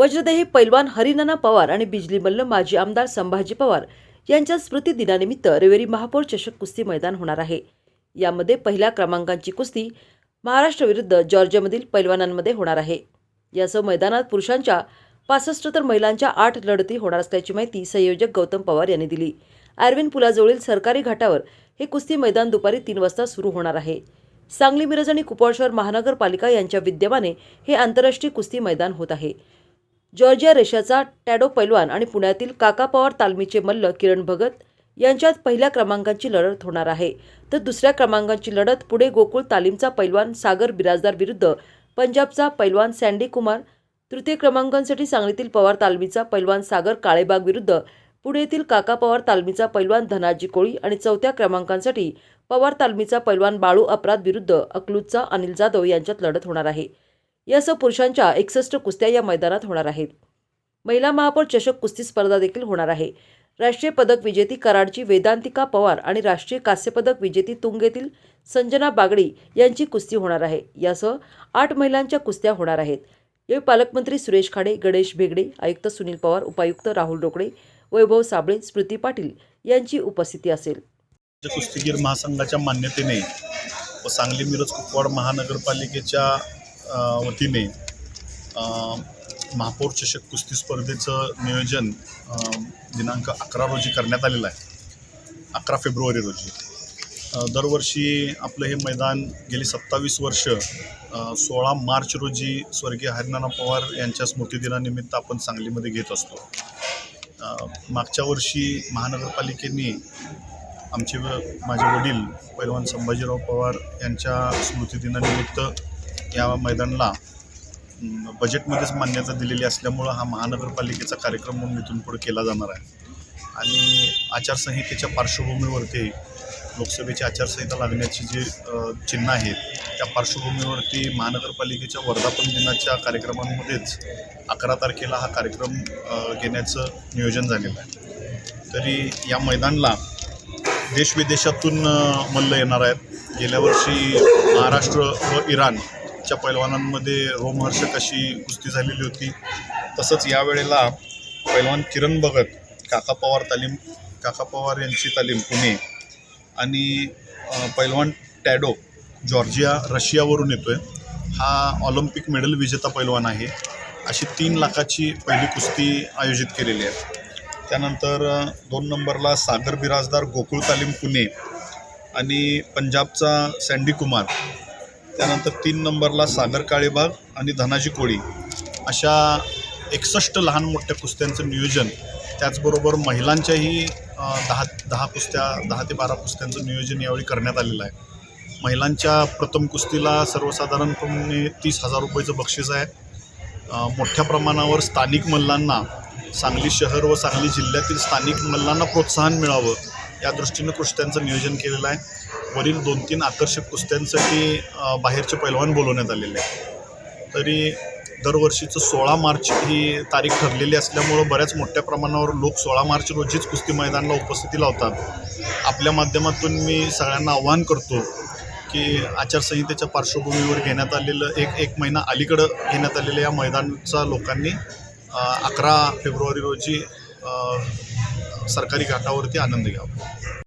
वज्रदेही पैलवान हरिनाना पवार आणि बिजली मल्ल माजी आमदार संभाजी पवार यांच्या स्मृती दिनानिमित्त रविवारी महापौर चषक कुस्ती मैदान होणार आहे. यामध्ये पहिल्या क्रमांकाची कुस्ती महाराष्ट्र विरुद्ध जॉर्जियामधील पैलवानांमध्ये होणार आहे. यासह मैदानात पुरुषांच्या पासष्ट तर महिलांच्या आठ लढती होणार असल्याची माहिती संयोजक गौतम पवार यांनी दिली. आर्विन पुलाजवळील सरकारी घाटावर हे कुस्ती मैदान दुपारी तीन वाजता सुरू होणार आहे. सांगली मिरज आणि कुपवाड शहर महानगरपालिका यांच्या विद्यमाने हे आंतरराष्ट्रीय कुस्ती मैदान होत आहे. जॉर्जिया रेषाचा टॅडो पैलवान आणि पुण्यातील काका पवार तालमीचे मल्ल किरण भगत यांच्यात पहिल्या क्रमांकाची लढत होणार आहे. तर दुसऱ्या क्रमांकाची लढत पुढे गोकुळ तालीमचा पैलवान सागर बिराजदार विरुद्ध पंजाबचा पैलवान सँडी कुमार तृतीय क्रमांकांसाठी सांगलीतील पवार तालमीचा पैलवान सागर काळेबाग विरुद्ध पुणे येथील काका पवार तालमीचा पैलवान धनाजी कोळी आणि चौथ्या क्रमांकांसाठी पवार तालमीचा पैलवान बाळू अपराध विरुद्ध अकलूजचा अनिल जाधव यांच्यात लढत होणार आहे. यासह पुरुषांच्या एकसष्ट कुस्त्या या मैदानात होणार आहेत. महिला महापौर चषक कुस्ती स्पर्धा देखील होणार आहे. राष्ट्रीय पदक विजेती कराडची वेदांतिका पवार आणि राष्ट्रीय कांस्यपदक विजेती तुंगेतील संजना बागडी यांची कुस्ती होणार आहे. यासह आठ महिलांच्या कुस्त्या होणार आहेत. यावेळी पालकमंत्री सुरेश खाडे गणेश भेगडे आयुक्त सुनील पवार उपायुक्त राहुल रोकडे वैभव साबळे स्मृती पाटील यांची उपस्थिती असेल. कुस्तीगीर महासंघाच्या मान्यतेने व सांगली मिरज कुपवाड महानगरपालिकेच्या वतीने महापौर चषक कुस्ती स्पर्धेचं नियोजन दिनांक अकरा रोजी करण्यात आलेलं आहे. अकरा फेब्रुवारी रोजी. दरवर्षी आपलं हे मैदान गेली सत्तावीस वर्ष सोळा मार्च रोजी स्वर्गीय हरिनाना पवार यांच्या स्मृतिदिनानिमित्त आपण सांगलीमध्ये घेत असतो. मागच्या वर्षी महानगरपालिकेने आमचे व माझे वडील पैलवान संभाजीराव पवार यांच्या स्मृतिदिनानिमित्त या मैदानाला बजेटमध्येच मान्यता दिलेली असल्यामुळं हा महानगरपालिकेचा कार्यक्रम म्हणून इथून पुढे केला जाणार आहे. आणि आचारसंहितेच्या पार्श्वभूमीवरती लोकसभेची आचारसंहिता लागण्याची जी चिन्ह आहेत त्या पार्श्वभूमीवरती महानगरपालिकेच्या वर्धापन दिनाच्या कार्यक्रमांमध्येच अकरा तारखेला हा कार्यक्रम घेण्याचं नियोजन झालेलं आहे. तरी या मैदानाला देशविदेशातून मल्ल येणार आहेत. गेल्या वर्षी महाराष्ट्र व इराण इराणच्या पैलवानांमध्ये रोमहर्षक अशी कुस्ती झालेली होती तसंच यावेळेला पैलवान किरण भगत काका पवार तालीम काका पवार यांची तालीम पुणे आणि पैलवान टॅडो जॉर्जिया रशियावरून येतो आहे हा ऑलिम्पिक मेडल विजेता पैलवान आहे. अशी तीन लाखाची पहिली कुस्ती आयोजित केलेली आहे. त्यानंतर दोन नंबरला सागर बिराजदार गोकुळ तालीम पुणे आणि पंजाबचा सँडी कुमार त्यानंतर तीन नंबरला सागर काळेबाग आणि धनाजी कोळी. अशा एकसष्ट लहान मोठ्या कुस्त्यांचं नियोजन त्याचबरोबर महिलांच्याही दहा दहा कुस्त्या दहा ते बारा कुस्त्यांचं नियोजन यावेळी करण्यात आलेलं आहे. महिलांच्या प्रथम कुस्तीला सर्वसाधारणपणे तीस हजार रुपयाचं बक्षीस आहे. मोठ्या प्रमाणावर स्थानिक मल्लांना सांगली शहर व सांगली जिल्ह्यातील स्थानिक मल्लांना प्रोत्साहन मिळावं या दृष्टीनं कुस्त्यांचं नियोजन केलेलं आहे. वरील दोन तीन आकर्षक कुस्त्यांसाठी बाहेरचे पैलवान बोलवण्यात आलेले आहे तरी दरवर्षीचं सोळा मार्च ही तारीख ठरलेली असल्यामुळं बऱ्याच मोठ्या प्रमाणावर लोक सोळा मार्च रोजीच कुस्ती मैदानाला उपस्थिती लावतात. आपल्या माध्यमातून मी सगळ्यांना आव्हान करतो की आचारसंहितेच्या पार्श्वभूमीवर घेण्यात आलेलं एक एक महिना अलीकडं घेण्यात आलेल्या या मैदानचा लोकांनी अकरा फेब्रुवारी रोजी सरकारी घाटावरती आनंद घ्यावा.